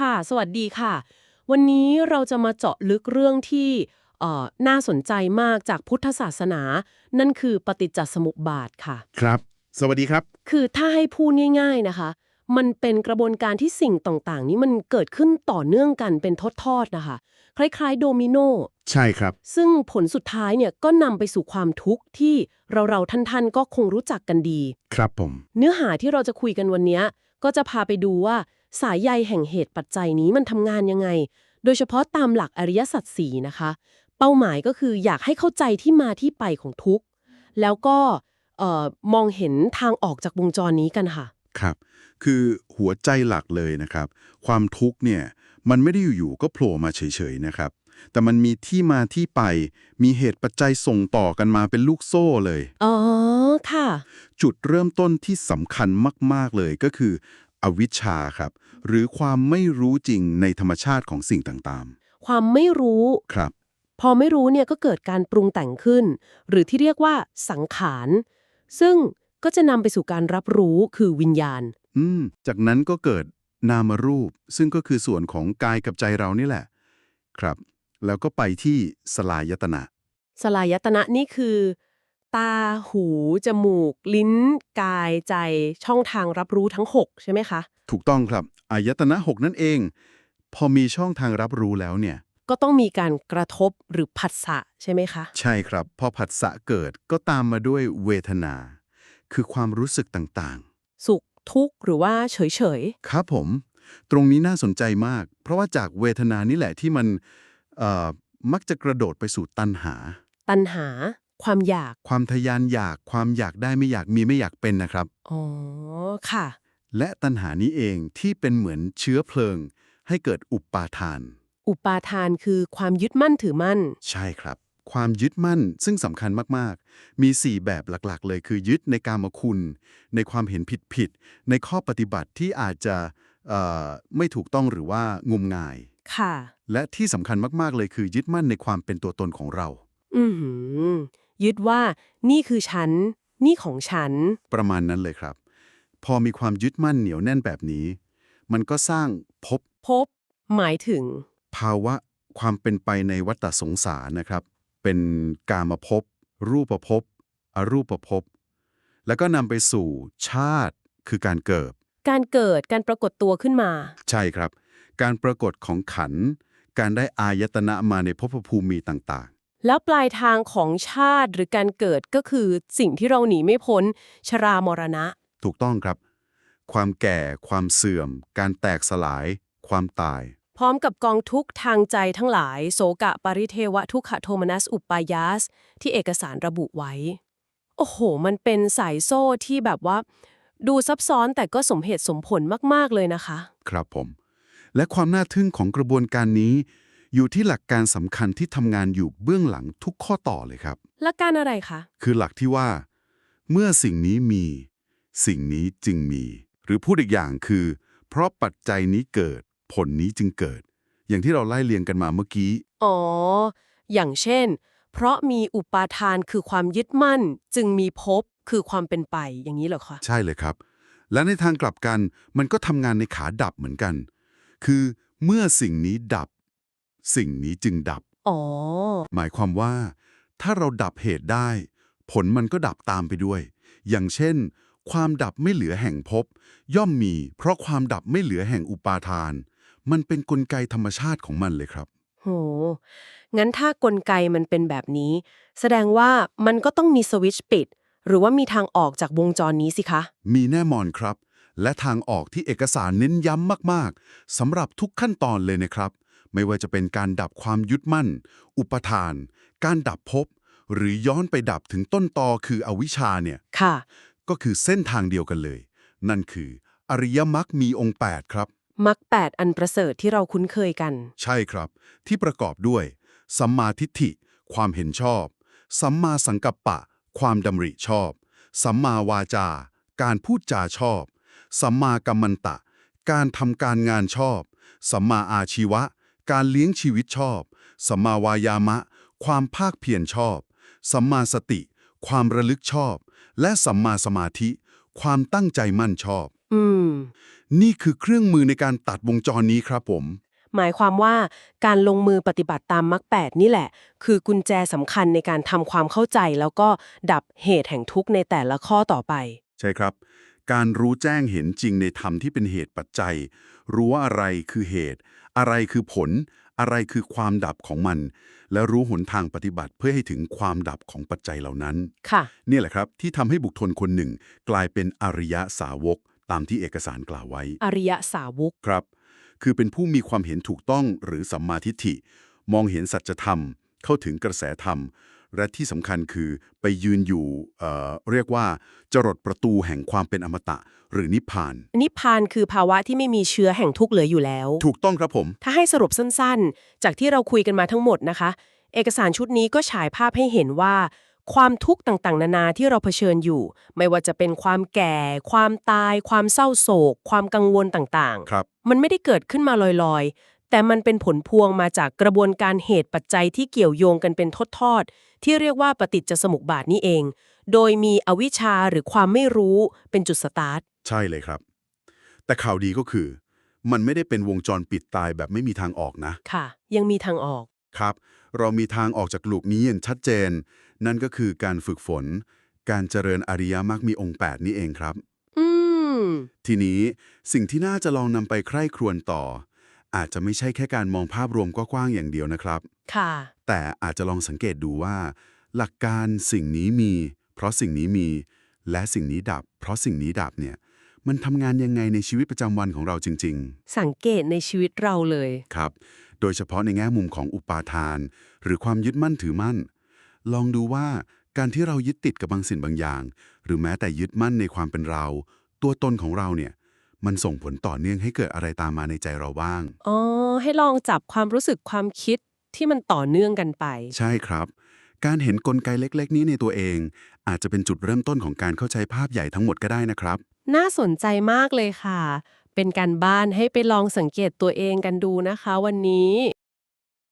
ค่ะ สวัสดีค่ะ วันนี้เราจะมาเจาะลึกเรื่องที่เอ่อน่าสนใจมากจากพุทธศาสนา นั่นคือปฏิจจสมุปบาทค่ะ ครับ สวัสดีครับ คือถ้าให้พูดง่าย ๆนะคะ มันเป็นกระบวนการที่สิ่งต่างๆ นี้มันเกิดขึ้นต่อเนื่องกันเป็นทอดๆนะคะ คล้ายๆ โดมิโน ใช่ครับ ซึ่งผลสุดท้ายเนี่ยก็นำไปสู่ความทุกข์ที่เราๆท่านๆ ก็คงรู้จักกันดี ครับผม เนื้อหาที่เราจะคุยกันวันนี้ก็จะพาไปดูว่า สายใยแห่งเหตุปัจจัยนี้มันทำงานยังไง โดยเฉพาะตามหลักอริยสัจสีนะคะ เป้าหมายก็คืออยากให้เข้าใจที่มาที่ไปของทุกข์ แล้วก็เอ่อมองเห็นทางออกจากวงจรนี้กันค่ะ ครับ คือหัวใจหลักเลยนะครับ ความทุกข์เนี่ยมันไม่ได้อยู่ๆก็โผล่มาเฉยๆนะครับ แต่มันมีที่มาที่ไป มีเหตุปัจจัยส่งต่อกันมาเป็นลูกโซ่เลย อ๋อ ค่ะ จุดเริ่มต้นที่สำคัญมาก ๆ เลยก็คือ อวิชชาครับ หรือความไม่รู้จริงในธรรมชาติของสิ่งต่างความไม่รู้ๆ ครับ พอไม่รู้เนี่ยก็เกิดการปรุงแต่งขึ้น หรือที่เรียกว่าสังขาร ซึ่งก็จะนำไปสู่การรับรู้คือวิญญาณ อืม จากนั้นก็เกิดนามรูป ซึ่งก็คือส่วนของกายกับใจเรานี่แหละ ครับ แล้วก็ไปที่สลายตนะ สลายตนะนี่คือ ตา หู จมูก ลิ้น กาย ใจ ช่องทางรับรู้ทั้ง 6 ใช่ไหมคะ ถูกต้องครับอายตนะหกนั่นเอง พอมีช่องทางรับรู้แล้วเนี่ย ก็ต้องมีการกระทบหรือผัสสะใช่ไหมคะ ใช่ครับ พอผัสสะเกิดก็ตามมาด้วยเวทนา คือความรู้สึกต่างสุข ทุกข์ หรือว่าเฉย ๆ ครับผม ตรงนี้น่าสนใจมาก เพราะว่าจากเวทนานี่แหละที่มันเอ่อมักจะกระโดดไปสู่ตัณหาๆตัณหา ความอยาก ความทะยานอยากความอยากได้ไม่อยากมีไม่อยากเป็นนะครับ อ๋อ ค่ะ และตัณหานี้เองที่เป็นเหมือนเชื้อเพลิง ให้เกิดอุปาทาน อุปาทานคือความยึดมั่นถือมั่น ใช่ครับ ความยึดมั่นซึ่งสำคัญมากๆ มี 4 แบบหลักๆ เลยคือยึดในการมคุณ ในความเห็นผิดๆในข้อปฏิบัติที่อาจจะเอ่อไม่ถูกต้องหรือว่างมงาย ค่ะ และที่สำคัญมากๆเลยคือยึดมั่นในความเป็นตัวตนของเรา อือหือ ยึดว่านี่คือฉัน นี่ของฉัน ประมาณนั้นเลยครับ พอมีความยึดมั่นเหนียวแน่นแบบนี้ มันก็สร้างภพพบหมายถึง ภาวะความเป็นไปในวัฏสงสารนะครับ เป็นกามภพรูปภพอรูปภพแล้วก็นำไปสู่ชาติคือการเกิด การเกิดการปรากฏตัวขึ้นมา ใช่ครับ การปรากฏของขันธ์การได้อายตนะมาในภพภูมิต่าง แล้วปลายทางของชาติหรือการเกิดก็คือสิ่งที่เราหนีไม่พ้น ชรามรณะๆถูกต้องครับ ความแก่ ความเสื่อม การแตกสลาย ความตาย พร้อมกับกองทุกข์ทางใจทั้งหลาย โสกะปริเทวทุกขโทมนัสอุปปายาส ที่เอกสารระบุไว้ โอ้โห มันเป็นสายโซ่ที่แบบว่า ดูซับซ้อนแต่ก็สมเหตุสมผลมาก ๆ เลยนะคะ ครับผม และความน่าทึ่งของกระบวนการนี้ อยู่ที่หลักการสำคัญที่ทำงานอยู่เบื้องหลังทุกข้อต่อเลยครับและการอะไรคะ คือหลักที่ว่า เมื่อสิ่งนี้มี สิ่งนี้จึงมี หรือพูดอีกอย่างคือ เพราะปัจจัยนี้เกิด ผลนี้จึงเกิด อย่างที่เราไล่เรียงกันมาเมื่อกี้ อ๋อ อย่างเช่น เพราะมีอุปาทานคือความยึดมั่น จึงมีภพคือความเป็นไปอย่างนี้เหรอคะ ใช่เลยครับ และในทางกลับกันมันก็ทำงานในขาดับเหมือนกัน คือเมื่อสิ่งนี้ดับ สิ่งนี้จึงดับ อ๋อ หมายความว่า ถ้าเราดับเหตุได้ ผลมันก็ดับตามไปด้วย อย่างเช่น ความดับไม่เหลือแห่งภพย่อมมี เพราะความดับไม่เหลือแห่งอุปาทาน มันเป็นนกลไกธรรมชาติของมันเลยครับ โห งั้นถ้ากลไกมันเป็นแบบนี้ แสดงว่ามันก็ต้องมีสวิตช์ปิด หรือว่ามีทางออกจากวงจรนี้สิคะ มีแน่นอนครับ และทางออกที่เอกสารเน้นย้ำมาก ๆสำหรับทุกขั้นตอนเลยนะครับ ไม่ว่าจะเป็นการดับความยึดมั่น อุปทาน การดับภพหรือย้อนไปดับถึงต้นตอคืออวิชชาเนี่ยค่ะ ก็คือเส้นทางเดียวกันเลย นั่นคือ อริยมรรคมีองค์ 8 ครับมักแปดอันประเสริฐที่เราคุ้นเคยกัน ใช่ครับ ที่ประกอบด้วย สัมมาทิฏฐิ ความเห็นชอบ สัมมาสังกัปปะ ความดำริชอบ สัมมาวาจา การพูดจาชอบ สัมมากัมมันตะ การทำการงานชอบ สัมมาอาชีวะ การเลี้ยงชีวิตชอบ สัมมาวายามะ ความภาคเพียรชอบ สัมมาสติ ความระลึกชอบ และสัมมาสมาธิ ความตั้งใจมั่นชอบ อืม นี่คือเครื่องมือในการตัดวงจรนี้ครับผม หมายความว่าการลงมือปฏิบัติตามมรรคแปดนี่แหละ คือกุญแจสำคัญในการทำความเข้าใจแล้วก็ดับเหตุแห่งทุกข์ในแต่ละข้อต่อไป ใช่ครับ การรู้แจ้งเห็นจริงในธรรมที่เป็นเหตุปัจจัย รู้ว่าอะไรคือเหตุ อะไรคือผล อะไรคือความดับของมัน และรู้หนทางปฏิบัติเพื่อให้ถึงความดับของปัจจัยเหล่านั้น ค่ะนี่แหละครับที่ทำให้บุคคลคนหนึ่ง กลายเป็นอริยสาวก ตามที่เอกสารกล่าวไว้ อริยสาวก ครับ คือเป็นผู้มีความเห็นถูกต้องหรือสัมมาทิฏฐิ มองเห็นสัจธรรม เข้าถึงกระแสธรรม และที่สำคัญคือไปยืนอยู่เอ่อเรียกว่าจรดประตูแห่งความเป็นอมตะ หรือนิพพาน นิพพานคือภาวะที่ไม่มีเชื้อแห่งทุกข์เหลืออยู่แล้ว ถูกต้องครับผม ถ้าให้สรุปสั้นๆ จากที่เราคุยกันมาทั้งหมดนะคะ เอกสารชุดนี้ก็ฉายภาพให้เห็นว่า ความทุกข์ต่างๆ นานาที่เราเผชิญอยู่ ไม่ว่าจะเป็นความแก่ ความตาย ความเศร้าโศก ความกังวลต่างครับๆมันไม่ได้เกิดขึ้นมาลอยๆ แต่มันเป็นผลพวงมาจากกระบวนการเหตุปัจจัยที่เกี่ยวโยงกันเป็นทอดๆ ที่เรียกว่าปฏิจจสมุปบาทนี่เอง โดยมีอวิชชาหรือความไม่รู้เป็นจุดสตาร์ท ใช่เลยครับ แต่ข่าวดีก็คือ มันไม่ได้เป็นวงจรปิดตายแบบไม่มีทางออกนะ ค่ะ ยังมีทางออก ครับ เรามีทางออกจากลูกนี้อย่างชัดเจน นั่นก็คือการฝึกฝน การเจริญอริยมรรคมีองค์ 8 นี้เองครับ อืม ทีนี้สิ่งที่น่าจะลองนำไปใคร่ครวญต่อ อาจจะไม่ใช่แค่การมองภาพรวมกว้างๆอย่างเดียวนะครับ ค่ะ แต่อาจจะลองสังเกตดูว่า หลักการสิ่งนี้มี เพราะสิ่งนี้มี และสิ่งนี้ดับ เพราะสิ่งนี้ดับเนี่ย มันทำงานยังไงในชีวิตประจำวันของเราจริง สังเกตในชีวิตเราเลย ๆ ครับ โดยเฉพาะในแง่มุมของอุปาทาน หรือความยึดมั่นถือมั่น ลองดูว่าการที่เรายึดติดกับบางสิ่งบางอย่าง หรือแม้แต่ยึดมั่นในความเป็นเรา ตัวตนของเราเนี่ย มันส่งผลต่อเนื่องให้เกิดอะไรตามมาในใจเราบ้าง อ๋อ ให้ลองจับความรู้สึกความคิดที่มันต่อเนื่องกันไป ใช่ครับ การเห็นกลไกเล็ก ๆ นี้ในตัวเอง อาจจะเป็นจุดเริ่มต้นของการเข้าใจภาพใหญ่ทั้งหมดก็ได้นะครับ น่าสนใจมากเลยค่ะ เป็นการบ้านให้ไปลองสังเกตตัวเองกันดูนะคะ วันนี้